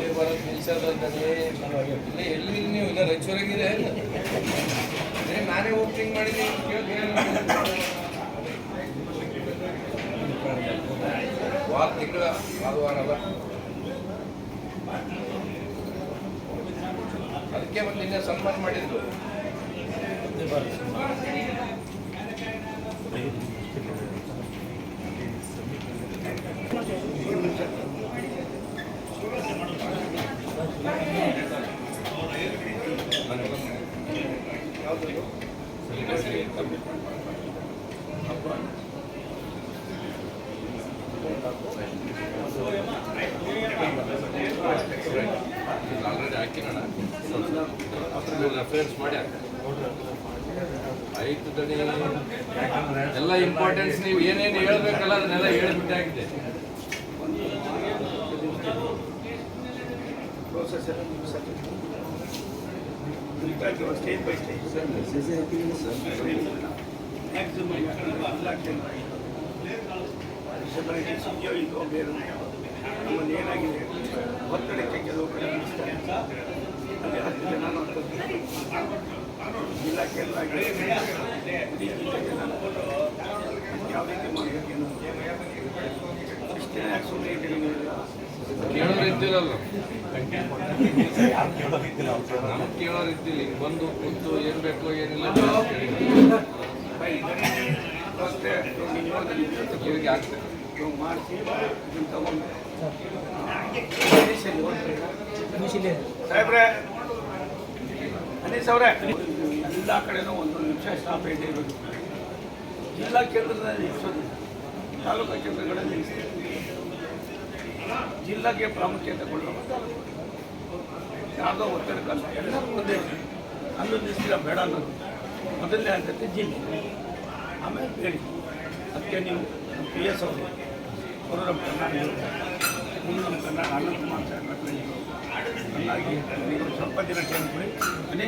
ಇಲ್ಲಿ ಬರೋದು ನಿಲ್ಸೋದಂತಲೇ ಇಲ್ಲಿ ಎಲ್ಲಿ ನೀವು ಇಲ್ಲ ರಾಯಚೂರಾಗಿದೆ ಅದೇ ನಾನೇ ಓಪನಿಂಗ್ ವಾರ ತಿಂಗಳ ಭಾನುವಾರ ಅಲ್ಲ ಅದಕ್ಕೆ ಒಂದು ನಿನ್ನೆ ಸನ್ಮಾನ ಮಾಡಿದ್ರು ಆಲ್ರೆಡಿ ಹಾಕಿರೋಣ ರೆಫರೆನ್ಸ್ ಮಾಡಿ ಐದು ದಣಿ ಎಲ್ಲ ಇಂಪಾರ್ಟೆನ್ಸ್ ನೀವು ಏನೇನು ಹೇಳ್ಬೇಕಲ್ಲ ಅದನ್ನೆಲ್ಲ ಹೇಳಿಬಿಟ್ಟಾಗಿದೆ ಸ್ಟೇಜ್ ಬೈ ಸ್ಟೇಜ್ ಏನಾಗಿದೆ ಒತ್ತಡಕ್ಕೆ ಕೆಲವು ಕಡೆ ಕೇಂದ್ರ ಯಾವ ರೀತಿ ಮಾಡಬೇಕೇನು ಇಷ್ಟೇ ಯಾಕೆ ಸುಮ್ಮನೆ ಇಟ್ಟಿಲ್ಲ ಕೇಳೋರು ಇದ್ದಿರಲ್ಲ. ನಮ್ಗೆ ಕೇಳೋರು ಇದ್ದಿಲ್ಲ ಈಗ ಬಂದು ಕೂತು ಏನ್ ಬೇಕೋ ಏನಿಲ್ಲ ಅಷ್ಟೇ. ಇವ್ರಿಗೆ ಆಗ್ತದೆ ಮಾಡಿಸಿ ಇದನ್ನ ತಗೊಂಡು. ಸಾಹೇಬ್ರೆ ಅನೀಸ್ ಅವರೇ ಎಲ್ಲ ಕಡೆನೂ ಒಂದು ನಿಮಿಷ ಸ್ಟಾಪ್ ಇರೋದು. ಜಿಲ್ಲಾ ಕೇಂದ್ರದಲ್ಲಿ ನಿಲ್ಲಿಸೋದಿಲ್ಲ ತಾಲೂಕು ಕೇಂದ್ರಗಳಲ್ಲಿ ಜಿಲ್ಲಾಗೆ ಪ್ರಾಮುಖ್ಯತೆ ಕೊಡುವ ಯಾವುದೋ ಒತ್ತಡಕ್ಕಲ್ಲ ಎಲ್ಲರೂ ಒಂದೇ. ಅಲ್ಲೂ ನಿಲ್ಲಿಸಿಲ್ಲ ಬೇಡ ಅನ್ನೋದು. ಮೊದಲನೇ ಆದ್ಯತೆ ಜಿಲ್ಲೆ. ಆಮೇಲೆ ಹೇಳಿ ಅದಕ್ಕೆ ನೀವು ಪಿ ಎಸ್ ಅವರು. ಅವರು ನಮ್ಮ ಕನ್ನಡ ಇನ್ನು ಕನ್ನಡ ಅನಂತಕುಮಾರ್ ಸಾಹೇಬ್ ನೀವು ಸ್ವಲ್ಪ ದಿನ ಟೈಮ್ ಕೊಡಿ.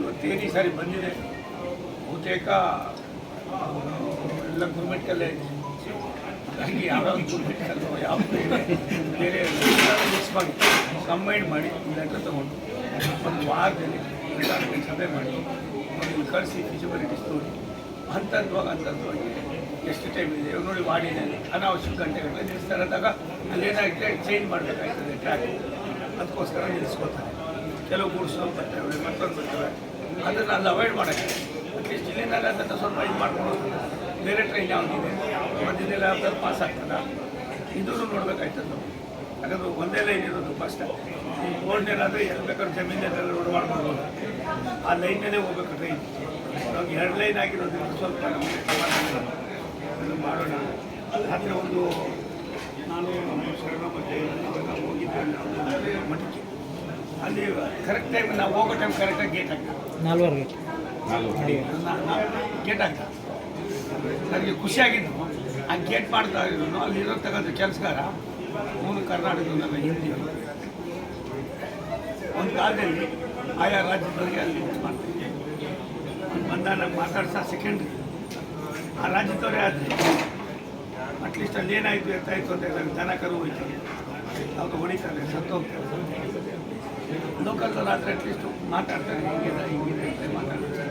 ಇವತ್ತು ಏನೇ ಸಾರಿ ಬಂದಿದೆ. ಬಹುತೇಕ ಎಲ್ಲ ಗೌರ್ಮೆಂಟ್ ಕಾಲೇಜ್ ಹಾಗಾಗಿ ಯಾವ್ಯಾವ ಗೌರ್ಮೆಂಟ್ ಬೇರೆ ಮಿಕ್ಸ್ ಮಾಡಿ. ಕಂಬೈಂಡ್ ಮಾಡಿ ಲೆಟರ್ ತೊಗೊಂಡು ಒಂದು ವಾರದಲ್ಲಿ ಸಭೆ ಮಾಡಿ. ಕಳಿಸಿ ಫಿಸಿಬಿಲಿಟೀಸ್ ನೋಡಿ ಹಂತದ್ವಾಗ ಹಂತದ್ವಾಗಿ ಎಷ್ಟು ಟೈಮ್ ಇದೆ ನೋಡಿ ವಾಡಿನಲ್ಲಿ ಅನಾವಶ್ಯಕ ಗಂಟೆಗಳಲ್ಲಿ ನಿಲ್ಲಿಸ್ತಾರೆ ಅಂದಾಗ ಅಲ್ಲೇನಾಗುತ್ತೆ ಚೇಂಜ್ ಮಾಡಬೇಕಾಗ್ತದೆ ಟ್ರ್ಯಾಕ್ ಅದಕ್ಕೋಸ್ಕರ ನಿಲ್ಲಿಸ್ಕೋತಾರೆ. ಕೆಲವು ಗೂಡ್ಸ್ ಬರ್ತವೆ, ಮತ್ತೊಂದು ಬರ್ತವೆ. ಅದನ್ನು ಅಲ್ಲಿ ಅವಾಯ್ಡ್ ಮಾಡೋಕ್ಕೆ. ಅಟ್ಲೀಸ್ಟ್ ಇಲ್ಲಿಂದಾಗ ಅದನ್ನು ಸ್ವಲ್ಪ ಇದು ಮಾಡ್ಕೊಂಡು ಬೇರೆ ಟ್ರೈನ್ ಯಾವುದಿದೆ ಮಧ್ಯದಲ್ಲಿ ಯಾವ್ದಾದ್ರು ಪಾಸ್ ಆಗ್ತದ? ಇದನ್ನು ನೋಡಬೇಕಾಯ್ತದೆ ನಾವು. ಯಾಕಂದ್ರೆ ಒಂದೇ ಲೈನ್ ಇರೋದು ಫಸ್ಟ್ ಈ ಬೋರ್ಡ್ನೇನಾದರೆ ಎಲ್ಲಿ ಬೇಕಾದ್ರೂ ಜಮೀನಲ್ಲಿ ರೋಡ್ ಮಾಡ್ಬೋದು. ಆ ಲೈನಲ್ಲೇ ಹೋಗ್ಬೇಕು ಟ್ರೈನ್ ಇವಾಗ ಎರಡು ಲೈನ್ ಆಗಿರೋದ್ರಿಂದ ಸ್ವಲ್ಪ ನಮಗೆ. ಅದನ್ನು ಮಾಡೋಣ. ರಾತ್ರಿ ಒಂದು ನಾನು ನಮ್ಮ ಶರಣ ಮತ್ತೆ ನಾವೆಲ್ಲ ಹೋಗಿದ್ದೆ ಅಲ್ಲಿ ಮಠಕ್ಕೆ ಅಲ್ಲಿ ಕರೆಕ್ಟ್ ಟೈಮ್ ನಾವು ಹೋಗೋ ಟೈಮ್ ಕರೆಕ್ಟಾಗಿ ಗೇಟ್ ಹಾಕ್ತಾರೆ ನಾಲ್ವರು ಗೇಟ್. ಗೇಟ್. ಹಾಕ್ತ ನನಗೆ ಖುಷಿಯಾಗಿದ್ದು. ಆ ಗೇಟ್ ಮಾಡ್ತಾ ಇದ್ರು ಅಲ್ಲಿರೋ ತಗೊಂಡು ಕೆಲಸಗಾರ ಮೂಲ ಕರ್ನಾಟಕದ ನನ್ನ ಹಿಂದಿ ಒಂದು ಕಾಲದಲ್ಲಿ ಆಯಾ ರಾಜ್ಯದವರಿಗೆ ಅಲ್ಲಿ ಮಾಡ್ತಿದ್ದೆ. ಬಂದ ನಾನು ಮಾತಾಡ್ಸ ಸೆಕೆಂಡ್ ಆ ಆದರೆ ಅಟ್ಲೀಸ್ಟ್ ಅಲ್ಲಿ ಏನಾಯಿತು ಎತ್ತಾಯಿತು ಅಂತ ಹೇಳಿದಾಗ ದನ ಕರು ಹೋಯ್ತು. ಅವ್ರು ಹೊಡಿತಾರೆ ಸತ್ತೋಗ್ತಾರೆ ಲೋಕಲ್ದಲ್ಲಿ ಆದರೆ ಅಟ್ಲೀಸ್ಟ್ ಮಾತಾಡ್ತಾರೆ, ಹಿಂಗಿದೆ ಹಿಂಗಿದೆ ಅಂತ ಮಾತಾಡ್ತಾರೆ.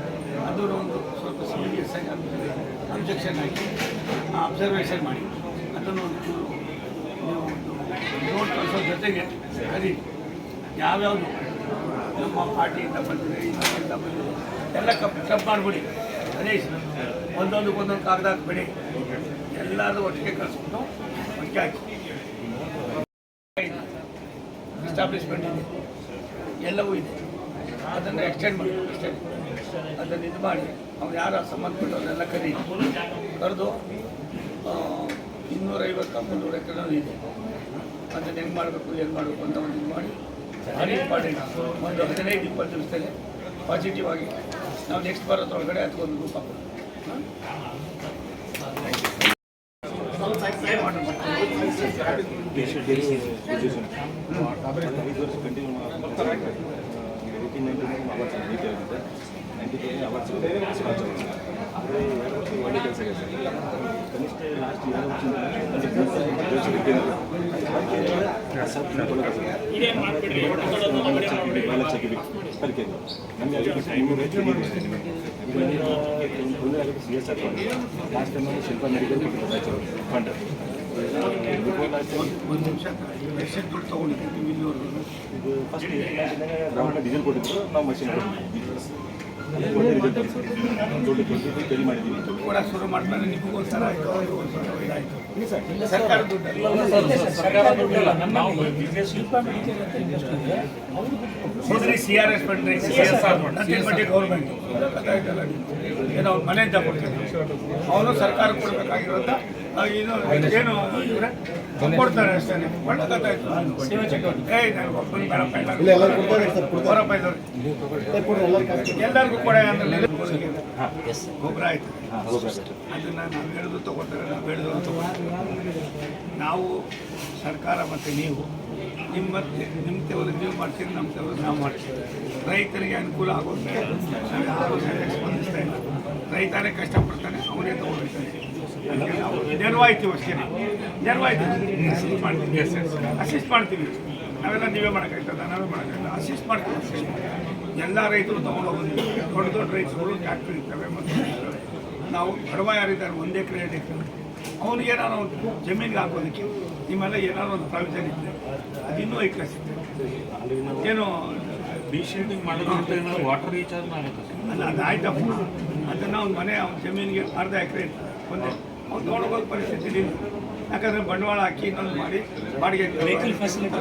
ಅದು ಒಂದು ಸ್ವಲ್ಪ ಸೀರಿಯಸ್ ಆಗಿ ಅಬ್ಜೆಕ್ಷನ್ ಆಗಿ ಅಬ್ಸರ್ವೇಷನ್ ಮಾಡಿ. ಅದನ್ನು ಒಂದು ಚೂರು ನೋಟ್ ಕಳಿಸೋ ಜೊತೆಗೆ ಸರಿ ಯಾವ್ಯಾವುದು? ನಮ್ಮ ಪಾರ್ಟಿಯಿಂದ ಬಂದಿದೆ ಇಂದ ಬಂದಿದೆ. ಎಲ್ಲ ಕಪ್ ಕಪ್ ಮಾಡಿಬಿಡಿ. ಅದೇ ಒಂದೊಂದು ಒಂದೊಂದು ಕಾಗದ ಹಾಕ್ಬೇಡಿ. ಎಲ್ಲರೂ ಒಟ್ಟಿಗೆ ಕಳಿಸ್ಬಿಟ್ಟು ಒಟ್ಟಿಗೆ ಹಾಕಿ. ಎಸ್ಟಾಬ್ಲಿಷ್ಮೆಂಟ್ ಇದೆ. ಎಲ್ಲವೂ ಇದೆ. ಅದನ್ನು ಎಕ್ಸ್ಟೆಂಡ್ ಮಾಡಿ, ಅಷ್ಟೇ. ಅದನ್ನು ಇದು ಮಾಡಿ, ಅವ್ರು ಯಾರು ಸಂಬಂಧಪಟ್ಟವರೆಲ್ಲ ಕರೀ ಕರೆದು ಇನ್ನೂರೈವತ್ತು, ಮುನ್ನೂರು ಎಕರೆ ಇದೆ. ಅದನ್ನು ಹೆಂಗೆ ಮಾಡಬೇಕು, ಏನು ಮಾಡಬೇಕು ಅಂತ ಒಂದು ಇದು ಮಾಡಿ ಭಾರಿ ಒಂದು ಹದಿನೈದು, ಇಪ್ಪತ್ತು ದಿವಸದಲ್ಲಿ ಪಾಸಿಟಿವ್ ಆಗಿ ನಾವು ನೆಕ್ಸ್ಟ್ ಬರೋದ್ರೊಳಗಡೆ ಅದಕ್ಕೊಂದು ರೂಪ ಒಳ್ಳೆ ಕೆಲಸ ಇದೆ ಸರ್ ಕನಿಷ್ಠ ಲಾಸ್ಟ್ ಎರಡು ವರ್ಷದಿಂದ ನಮಗೆ C S R last time Shilpa medical fund ಒಂದು ನಿಮಿಷ ಎಷ್ಟು ದುಡ್ಡು ತೊಗೊಂಡಿದ್ದೀವಿ ಇಲ್ಲಿವರೆಗೂ ಇದು ಫಸ್ಟ್ ಕೊಟ್ಟಿದ್ರು ನಾವು ಮಷಿನ್ ಒಳ್ಳೆ ಸರ್ ದುಡ್ಡು ಕೊಟ್ಟು ತೆರಿ ಮಾಡಿದ್ದೀವಿ ದುಡ್ಡು ಕೂಡ ಶುರು ಮಾಡಿದ್ಮೇಲೆ ನಿಮಗೂ ಒಂಥರ ಆಯಿತು ಅವ್ರಿಗೂ ಒಂಥರ ಇದಾಯಿತು ಸರ್ಕಾರ ದುಡ್ಡು ಸಿ ಆರ್ ಎಸ್ ಬಂದ್ರಿ C S R nothing but government ಏನೋ ಮನೆಯಿಂದ ಕೊಡ್ತಾರೆ ಅವನು ಸರ್ಕಾರ ಕೊಡಬೇಕಾಗಿರೋಂಥ ಏನು ಏನು ಇವ್ರೆ? ಕೊಡ್ತಾರೆ ಅಷ್ಟೇ ಒಳ್ಳೆ ಗೊತ್ತಾಯ್ತು ಏಯ್ ನನಗೆ ಒಬ್ಬನು ಬೇಡಪ್ಪ ಎಲ್ಲರೂ ಬರಪ್ಪ ಇದ್ದವ್ರು. ಎಲ್ಲರಿಗೂ ಕೊಡ ಗೊಬ್ಬರ ಆಯ್ತು. ಹಾಂ ಹೋಗ್ಬೇಕು ಸರ್ ಅದನ್ನ ನಾವು ಹೇಳಿದ್ರು ತಗೋತಾರೆ ನಾವು ಹೇಳಿದ್ರು ತಗೋತಾರೆ ನಾವು ಸರ್ಕಾರ ಮತ್ತು ನೀವು ನಿಮ್ಮ ನಿಮ್ಮ ತೆವರು ನೀವು ಮಾಡ್ತೀರಿ ನಮ್ಮ ತೆವರು ನಾವು ಮಾಡ್ತೀವಿ. ರೈತರಿಗೆ ಅನುಕೂಲ ಆಗೋದ್ರೆ ನಾವು ಯಾರು ಸರಿಯಾಗಿ ಸ್ಪಂದಿಸ್ತಾ ಇಲ್ಲ. ರೈತನೇ ಕಷ್ಟಪಡ್ತಾನೆ ಅವನೇ ತಗೊಂಡಿರ್ತಾನೆ ಅದಕ್ಕೆ ನಾವು ನೆರವಾಯ್ತೀವಿ ಅಷ್ಟೇ ನೆರವಾಯ್ತು. ಅಸಿಸ್ಟ್ ಮಾಡ್ತೀವಿ. ಅಸಿಸ್ಟ್ ಮಾಡ್ತೀವಿ. ನಾವೆಲ್ಲ ನೀವೇ ಮಾಡೋಕ್ಕಾಗ್ತದ? ನಾವೇ ಮಾಡೋಕ್ಕಾಗ್ತದೆ? ಅಸಿಸ್ಟ್ ಮಾಡ್ತೀವಿ ಅಸಿಸ್ಟ್ ಮಾಡ್ತೀವಿ. ಎಲ್ಲ ರೈತರು ತೊಗೊಂಡೋಗೋದಿಲ್ಲ ದೊಡ್ಡ ದೊಡ್ಡ ರೈತರು ಟ್ಯಾಕ್ಟ್ರಿ ಇರ್ತವೆ ಮತ್ತು. ನಾವು ಬಡವ ಯಾರಿದ್ದಾರೆ ಒಂದು ಎಕರೆ ಎರಡು ಎಕರೆ. ಅವನಿಗೆ ಏನಾರು ಒಂದು ಜಮೀನಿಗೆ ಹಾಕೋದಕ್ಕೆ ನಿಮ್ಮೆಲ್ಲ ಏನಾದ್ರು ಒಂದು ಪ್ರಾವಿಷನ್ ಇದ್ದರೆ ಅದಿನ್ನೂ ಐಕ್ರೆ ಸಿಗ್ತದೆ ಏನು? ಡಿಶೀಲ್ಡಿಂಗ್ ಮಾಡೋದ್ರಿಂದ ಏನಾದ್ರು ವಾಟರ್ ರೀಚಾರ್ಜ್ ಆಗುತ್ತೆ ಅಲ್ಲ ಅದು ಆಯ್ತಪ್ಪ ಅದನ್ನು ಅವ್ನ ಮನೆ ಅವ್ನ ಜಮೀನಿಗೆ ಅರ್ಧ ಎಕರೆ ಇರ್ತದೆ. ಒಂದೇ ಅವ್ನು ತೊಗೊಂಡೋಗೋದು ಪರಿಸ್ಥಿತಿ ಯಾಕಂದ್ರೆ ಬಂಡವಾಳ ಹಾಕಿ ಇನ್ನೊಂದು ಮಾಡಿ ಬಾಡಿಗೆ ವೆಹಿಕಲ್ ಫೆಸಿಲಿಟಿ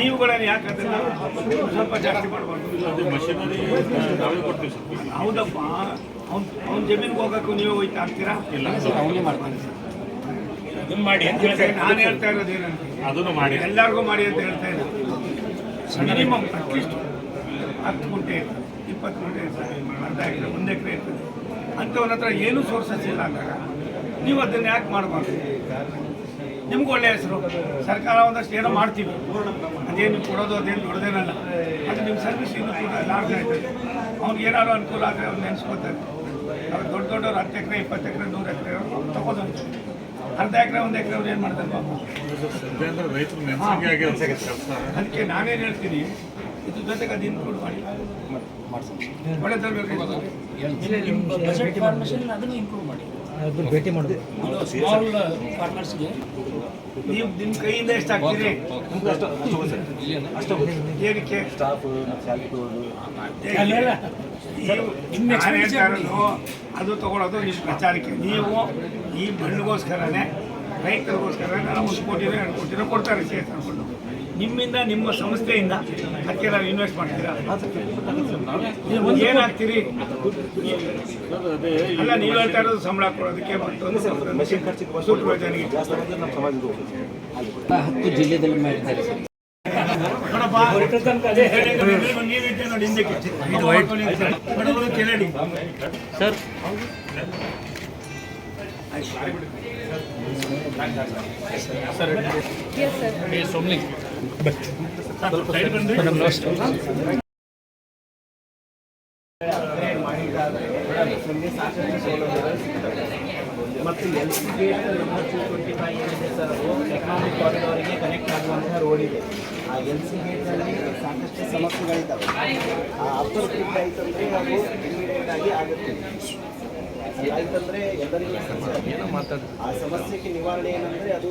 ನೀವು ಯಾಕೆ ಯಾಕಂದ್ರೆ ಸ್ವಲ್ಪ ಜಾಸ್ತಿ ಮಾಡಬಾರ್ದು. ಅದು ಮಷಿನರಿ ನಾವೇ ಕೊಡ್ತೀವಿ ಸರ್. ಹೌದಪ್ಪ. ಅವ್ನು ಅವ್ನ ಜಮೀನಿಗೆ ಹೋಗೋಕ್ಕೂ ನೀವು ಹೋಯ್ತಾ ಆಗ್ತೀರಾ? ಇಲ್ಲ. ಇದನ್ನ ಮಾಡಿ ಅಂತ ಹೇಳ್ತಾ ಇದ್ದೀನಿ. ನಾನು ಹೇಳ್ತಾ ಇರೋದು ಏನಂತ ಅದನ್ನು ಮಾಡಿ. ಎಲ್ಲರಿಗೂ ಮಾಡಿ ಅಂತ ಹೇಳ್ತಾ ಇದ್ದೀನಿ. ಮಿನಿಮಮ್ ಅಟ್ಲೀಸ್ಟ್ ಹತ್ತು ಗುಂಟೆ ಇಪ್ಪತ್ತು ಗುಂಟೆ ಇರ್ತದೆ ಅರ್ಧ ಎಕರೆ ಒಂದು ಎಕರೆ ಇರ್ತದೆ. ಅಂಥವ್ರ ಹತ್ರ ಏನೂ ಸೋರ್ಸಸ್ ಇಲ್ಲ ಅಂದಾಗ ನೀವು ಅದನ್ನು ಯಾಕೆ ಮಾಡಬಾರ್ದು? ನಿಮ್ಗೆ ಒಳ್ಳೆ ಹೆಸರು. ಸರ್ಕಾರ ಒಂದಷ್ಟು ಏನೋ ಮಾಡ್ತೀವಿ. ಅದೇನು ಕೊಡೋದು ಅದೇನು ದೊಡ್ಡದೇನಲ್ಲ ಅದು ನಿಮ್ಮ ಸರ್ವಿಸ್ ಇನ್ನೂ ಕೂಡ ಲಾಡ್ತಾ ಆಯ್ತದೆ ಅವ್ನಿಗೆ ಏನಾದ್ರು ಅನುಕೂಲ ಆದರೆ ಅವ್ನು ನೆನೆಸ್ಕೋತಾರೆ ಅವ್ರು ದೊಡ್ಡ ದೊಡ್ಡವ್ರು ಹತ್ತು ಎಕರೆ ಇಪ್ಪತ್ತು ಎಕರೆ ನೂರು ಎಕರೆ ತಗೋದು ಅರ್ಧ ಎಕರೆ ಒಂದು ಎಕರೆ ಅವ್ರು ಏನು ಮಾಡ್ತಾರೆ ಅದಕ್ಕೆ ನಾನೇನು ಹೇಳ್ತೀನಿ ಇದ್ರ ಜೊತೆಗೆ ಅದು ಇನ್ಕ್ಲೂಡ್ ಮಾಡಿ. ಒಳ್ಳೆ ತರಬೇಕು ಇಲ್ಲ, ಭೇಟಿ ಬಜೆಟ್ ಫಾರ್ಮೇಷನ್ ಅದನ್ನು ಇಂಪ್ರೂವ್ ಮಾಡಿ ಸ್ಮಾಲ್ ಫಾರ್ಮರ್ಸ್ಗೆ ನೀವು ನಿಮ್ಮ ಕೈಯಿಂದ ಎಷ್ಟು ಹಾಕ್ತೀರಿ? ಅಷ್ಟು ಏನಕ್ಕೆ? ಸ್ಟಾಫ್ ಅದು ತಗೊಳ್ಳೋದು ನಿಮ್ಮ ಪ್ರಚಾರಕ್ಕೆ. ನೀವು ಈ ಮಣ್ಣಿಗೋಸ್ಕರನೇ ರೈತರಿಗೋಸ್ಕರ ನಾವು ಒಂದು ಕೋಟಿನೋ ಎರಡು ಕೋಟಿನೋ ಕೊಡ್ತಾರೆ. ನಿಮ್ಮಿಂದ ನಿಮ್ಮ ಸಂಸ್ಥೆಯಿಂದ ಅದಕ್ಕೆ ನಾವು ಇನ್ವೆಸ್ಟ್ ಮಾಡ್ತೀರಾ? ಏನಾಗ್ತೀರಿ? ಅಲ್ಲ ನೀವು ಹೇಳ್ತಾ ಇರೋದು ಸಂಬಳ ಕೊಡೋದಕ್ಕೆ ಹತ್ತು ಜಿಲ್ಲೆದಲ್ಲಿ ಮಾಡಿದ್ದಾರೆ ಸರ್. ನೀವಿದ್ದೆ ನೋಡಿ ಹಿಂದಕ್ಕೆ ಸರ್. ಮತ್ತು L C gate number two twenty five ಏನಿದೆ ಸರ್, ಅದು ಎಕನಾಮಿಕ್ ಕಾರಿಡಾರಿಗೆ ಕನೆಕ್ಟ್ ಆಗುವಂತಹ ರೋಡ್ ಇದೆ. ಆ ಎಲ್ ಸಿ ಗೇಟ್ನಲ್ಲಿ ಸಾಕಷ್ಟು ಸಮಸ್ಯೆಗಳಿದ್ದಾವೆ. ಆ ಅಪ್ಪರ್ ಬ್ರಿಡ್ಜ್ ಆ ಅದು ಇಮಿಡಿಯೇಟ್ ಆಗಿ ಆಗುತ್ತೆ. ಅದಾಯ್ತಂದ್ರೆ ಎಲ್ಲರಿಗೂ ಸಮಸ್ಯೆ. ಆ ಸಮಸ್ಯೆಗೆ ನಿವಾರಣೆ ಏನಂದ್ರೆ ಅದು